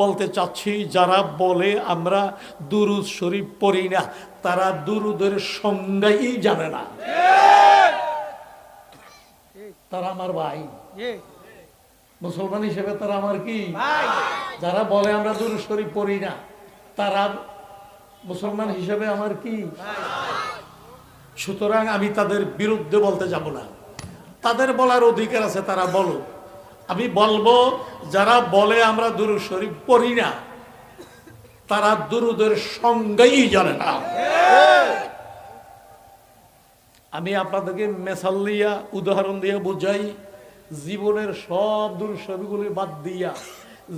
বলতে চাচ্ছি, যারা বলে আমরা দুরুদ শরীফ পড়ি না, তারা দুরুদের সংজ্ঞাই জানে না। তারা আমার ভাই। মুসলমান হিসেবে তারা আমার কি? যারা বলে আমরা দুরুদ শরীফ পড়ি না, তারা মুসলমান হিসেবে আমার কি? সুতরাং আমি তাদের বিরুদ্ধে বলতে যাব না। তাদের বলার অধিকার আছে, তারা বলো আমি বলব যারা বলে আমরা দুরু শরীফ পড়ি না তারা দুরুদের সঙ্গেই জানে না। আমি আপনাদেরকে মেসাল দিয়া উদাহরণ দিয়ে বুঝাই জীবনের সব দূর শরীফগুলি বাদ দিয়া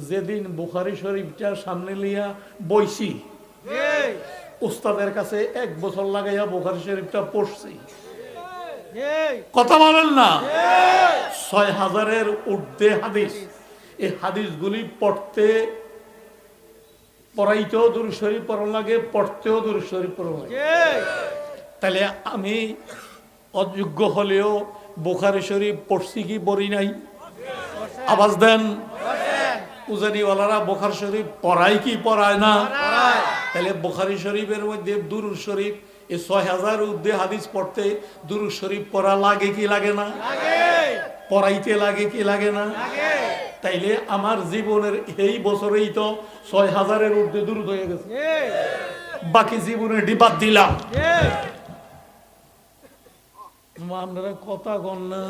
যেদিন বুখারি শরীফটা সামনে লিয়া বইছি উস্তাদের কাছে এক বছর লাগাইয়া বুখারি শরীফটা পড়ছি। কথা বলেন না। ছয় হাজারের হাদিস। এই হাদিসগুলি পড়তে পড়াইতেও পড়া লাগে পড়তেও পড়া লাগে। তাহলে আমি অযোগ্য হলেও বোখারি শরীফ পড়ছি কি পড়ি নাই? আওয়াজ দেন। উজানিওয়ালারা বোখার শরীফ পড়ায় কি পড়ায় না? তাহলে বোখারি শরীফের মধ্যে দুরুদ শরীফ এই ছয় হাজার উর্ধে হাদিস পড়তে দুরুদ শরীফ পড়া লাগে কি লাগে না? পড়াইতে লাগে কি লাগে না? তাইলে আমার জীবনের এই বছরেই তো ছয় হাজারের ঊর্ধ্বে দূর হয়ে গেছে। বাকি জীবনে ডিবাদ দিলাম। আপনারা কথা কন না।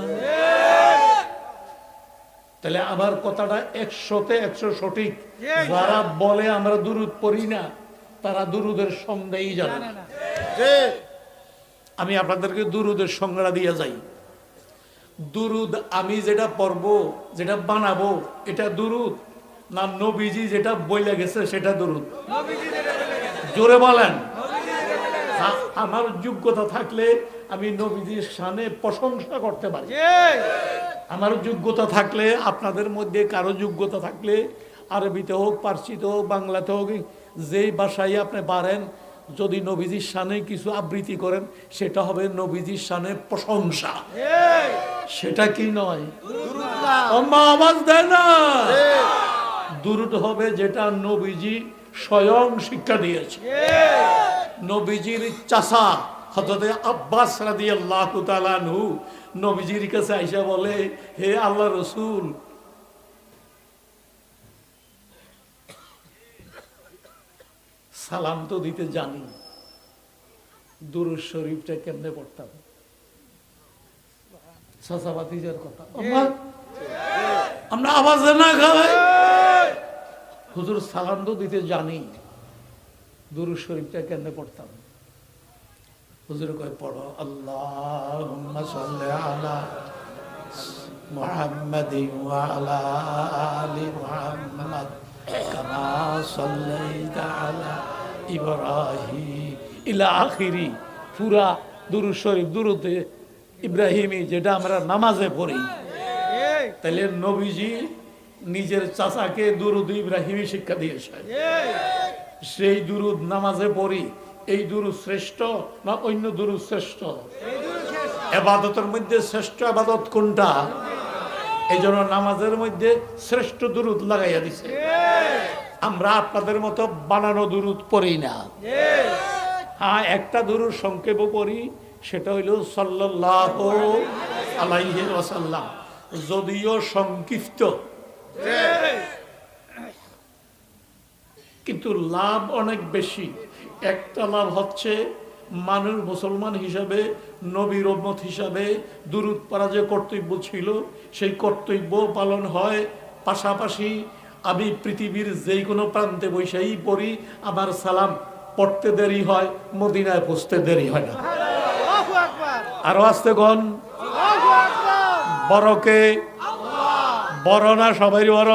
তাহলে আমার কথাটা একশোতে একশো সঠিক। যারা বলে আমরা দুরুদ পড়ি না তারা দুরুদের সংজ্ঞাই জানে না। আমি আপনাদেরকে দুরুদের সংজ্ঞা দিয়ে যাই। দুরুদ আমি যেটা পড়ব যেটা বানাবো এটা দুরুদ। না নবীজি যেটা বইলে গেছে সেটা দুরুদ। জোরে বলেন। আমার যোগ্যতা থাকলে আমি নবীজির সানে প্রশংসা করতে পারি। আমার যোগ্যতা থাকলে আপনাদের মধ্যে কারও যোগ্যতা থাকলে আরবিতে হোক পার্সিতে হোক বাংলাতে হোক যেই ভাষায় আপনি পারেন যদি নবীজির সানে কিছু আবৃত্তি করেন সেটা হবে নবীজির সানে প্রশংসা। সেটা কি নয়? আম্মা আওয়াজ দেয় না? দুরুদ হবে যেটা নবীজি স্বয়ং শিক্ষা দিয়েছে। নবীজির চাষা হজরত আব্বাস রাদি আল্লাহ তালানহু নবীজির কাছে আইসা বলে হে আল্লাহ রসুল সালাম তো দিতে জানি। দুরুজ শরীফটা কেমনে পড়তাম? আল্লাহ আমরা না হুজুর সালাম তো দিতে জানি। শরীফটা পড়তাম? হুজুর কয় পড়ো আলা আলা আলি ইব্রাহিম, ইলা আখিরি পুরা দুরু শরীফ দুরুতে ইব্রাহিমী, যেটা আমরা নামাজে পড়ি। তাহলে নবীজি নিজের চাচাকে দুরুদ ইব্রাহিমী শিক্ষা দিয়েছে সেই দুরুদ নামাজে পড়ি, এই দুরুদ শ্রেষ্ঠ না অন্য দুরুদ শ্রেষ্ঠ? এবাদতের মধ্যে শ্রেষ্ঠ আবাদত কোনটা? এই নামাজের মধ্যে শ্রেষ্ঠ দুরুদ লাগাইয়া দিছে। আমরা আপনাদের মতো বানানো দুরুদ পড়ি না। হ্যাঁ একটা দুরুদ সংক্ষেপও পড়ি, সেটা হইল সাল্লাহ আলাইহি যদিও সংক্ষিপ্ত। কিন্তু লাভ অনেক বেশি। একটা লাভ হচ্ছে মানুষ মুসলমান হিসাবে, নবীর উম্মত হিসাবে দুরুদ পারা যে কর্তব্য ছিল, সেই কর্তব্য পালন হয় পাশাপাশি আমি পৃথিবীর যেই কোনো প্রান্তে বৈশাই পড়ি আমার সালাম পড়তে দেরি হয় মদিনায় পৌঁছতে দেরি হয় না। আরও আসতে গন বড়কে বড় না সবাই বড়?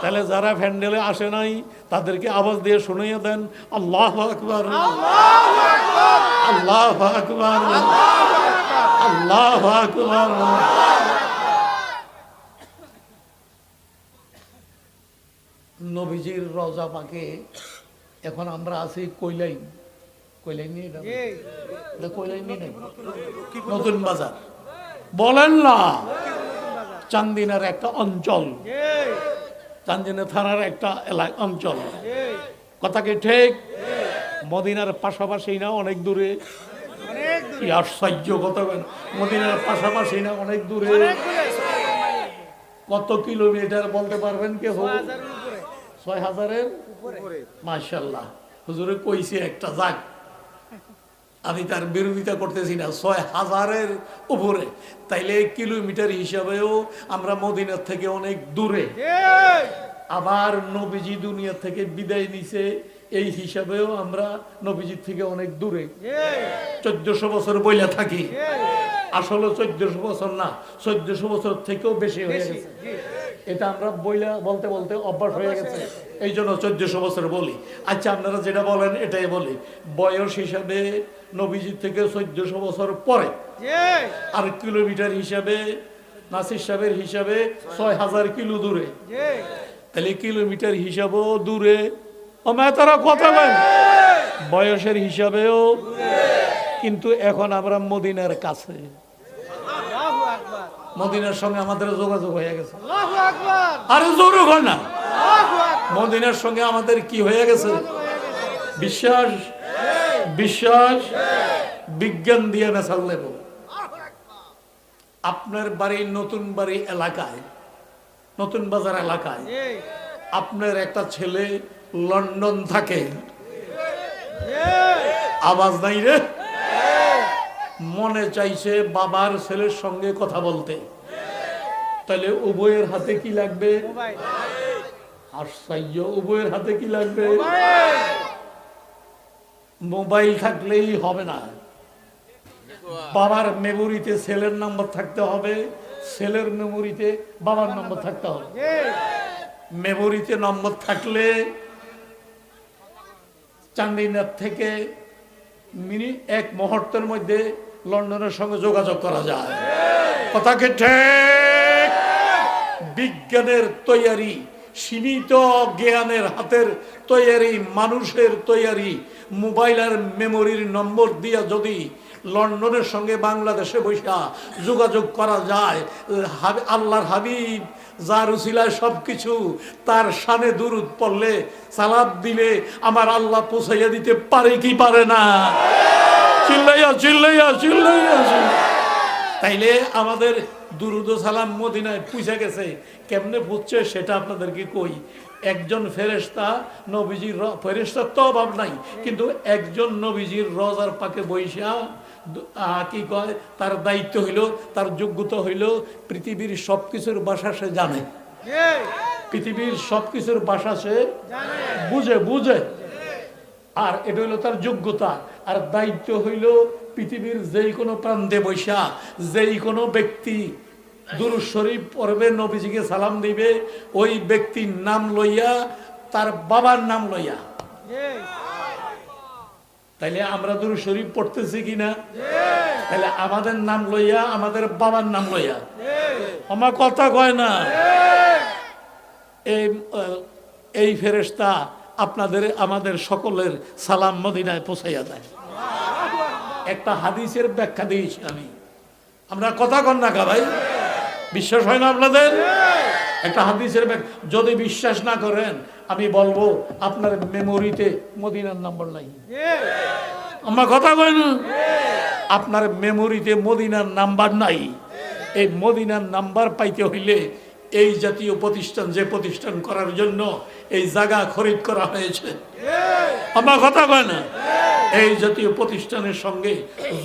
তাহলে যারা ফ্যান্ডেলে আসে নাই তাদেরকে আওয়াজ দিয়ে শুনিয়ে দেন আল্লাহ আকবর। আল্লাহ আকবর। আল্লাহ আকবর। নবীজির রজা পাকে এখন আমরা আছি কইলাই নিয়ে এটা? এটা কইলাই নতুন বাজার। বলেন না চান্দিনার একটা অঞ্চল। চান্দিনা থানার একটা এলাকা অঞ্চল। কথা কি ঠিক? মদিনার পাশাপাশি না অনেক দূরে? আশ্চর্য বলেন। মদিনার পাশাপাশি না অনেক দূরে? কত কিলোমিটার বলতে পারবেন কে ছয় হাজারের? মার্শাল্লাহ হুজুরে কইছে একটা যাক। আমি তার বিরোধিতা করতেছি না ছয় হাজারের উপরে। তাইলে কিলোমিটার হিসাবেও আমরা মদিনার থেকে অনেক দূরে। আবার নবীজি দুনিয়া থেকে বিদায় নিছে এই হিসাবেও আমরা নবীজির থেকে অনেক দূরে। চোদ্দশো বছর বইলা থাকি। আসলে চোদ্দশো বছর না চোদ্দশো বছর থেকেও বেশি হয়ে গেছে। এটা আমরা বইলা বলতে বলতে অভ্যাস হয়ে গেছে। এই জন্য চোদ্দশো বছর বলি। আচ্ছা আপনারা যেটা বলেন এটাই বলি। বয়স হিসাবে নবীজির থেকে চোদ্দশো বছর পরে আর কিলোমিটার হিসাবে নাসির সাহেবের হিসাবে ছয় হাজার কিলো দূরে। তাহলে কিলোমিটার হিসাবেও দূরে। ও তারা কথা বলেন। বয়সের হিসাবেও কিন্তু এখন আমরা মদিনার কাছে। মদিনার সঙ্গে আমাদের যোগাযোগ হয়ে গেছে। আরে জোর না। মদিনার সঙ্গে আমাদের কি হয়ে গেছে? বিশ্বাস বিশ্বাস বিজ্ঞান দিয়ে মেশাল নেব। আপনার বাড়ি নতুন বাড়ি এলাকায় নতুন বাজার এলাকায় আপনার একটা ছেলে লন্ডন থাকে। আওয়াজ নাই রে। মনে চাইছে বাবার ছেলের সঙ্গে কথা বলতে। তাহলে উভয়ের হাতে কি লাগবে? আশ্চর্য, উভয়ের হাতে কি লাগবে? মোবাইল থাকলেই হবে না। বাবার মেমোরিতে ছেলের নাম্বার থাকতে হবে, ছেলের মেমোরিতে বাবার নম্বর থাকতে হবে। মেমোরিতে নম্বর থাকলে চান্দিনাথ থেকে মিনি এক মুহূর্তের মধ্যে লন্ডনের সঙ্গে যোগাযোগ করা যায়। কথাকে ঠিক বিজ্ঞানের তৈয়ারি, সীমিত জ্ঞানের হাতের তৈয়ারি, মানুষের তৈয়ারি, মোবাইল আর মেমোরির নম্বর দিয়া যদি লন্ডনের সঙ্গে বাংলাদেশে বৈশা যোগাযোগ করা যায় আল্লাহর হাবিব যার উসিলায় সব কিছু তার সানে দুরুদ পড়লে সালাদ দিলে আমার আল্লাহ পৌঁছাইয়া দিতে পারে কি পারে না? চিল্লাইয়া চিল্লাইয়া চিল্লাইয়া তাইলে আমাদের দুরুদ সালাম মদিনায় পুষে গেছে। কেমনে পুষছে সেটা আপনাদেরকে কই। একজন ফেরেস্তা নবীজির র- ফেরেশতার তো অভাব নাই। কিন্তু একজন নবীজির রজার পাকে বৈশা কি কয় তার দায়িত্ব হইল তার যোগ্যতা হইল পৃথিবীর সব কিছুর বাসা সে জানে। পৃথিবীর সব কিছুর বাসা সে বুঝে বুঝে। আর এটা হইল তার যোগ্যতা। আর দায়িত্ব হইল পৃথিবীর যেই কোনো প্রান্তে বৈশা যেই কোনো ব্যক্তি দুরুদ শরীফ পড়বে, নবীজিকে সালাম দিবে, ওই ব্যক্তির নাম লইয়া, তার বাবার নাম লইয়া। তাইলে আমরা দুরু শরীফ পড়তেছি কিনা তাহলে আমাদের নাম লইয়া, আমাদের বাবার নাম লইয়া। আমার কথা কয় না? এই ফেরেশতা আপনাদের, আমাদের সকলের সালাম মদিনায় পৌঁছাইয়া দেয়। একটা হাদিসের ব্যাখ্যা দিয়েছি আমি। আমরা কথা কন না ভাই? বিশ্বাস হয় না আপনাদের? একটা হাদিসের ব্যাখ্যা। যদি বিশ্বাস না করেন, আমি বলব, আপনার মেমোরিতে মদিনার নাম্বার নাই। আমরা কথা কয় না? আপনার মেমোরিতে মদিনার নাম্বার নাই। এই মদিনার নাম্বার পাইতে হইলে এই জাতীয় প্রতিষ্ঠান, যে প্রতিষ্ঠান করার জন্য এই জায়গা খরিদ করা হয়েছে। আমার কথা কয় না? এই জাতীয় প্রতিষ্ঠানের সঙ্গে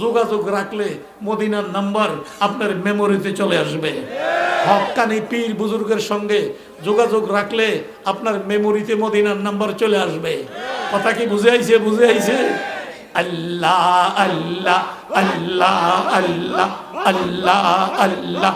যোগাযোগ রাখলে মদিনার নাম্বার আপনার মেমোরিতে চলে আসবে। হকানি পীর বুজুর্গের সঙ্গে যোগাযোগ রাখলে আপনার মেমোরিতে মদিনার নাম্বার চলে আসবে। কথা কি বুঝে আইছে? বুঝে আইছে? আল্লাহ আল্লাহ আল্লাহ আল্লাহ আল্লাহ আল্লাহ।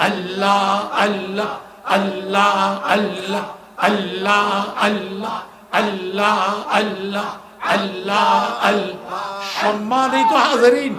আল্লাহ আল্লাহ আল্লাহ আল্লাহ আল্লাহ আল্লাহ আল্লাহ আল্লাহ আল্লাহ আল্লাহ। সম্মানিত হাজারিন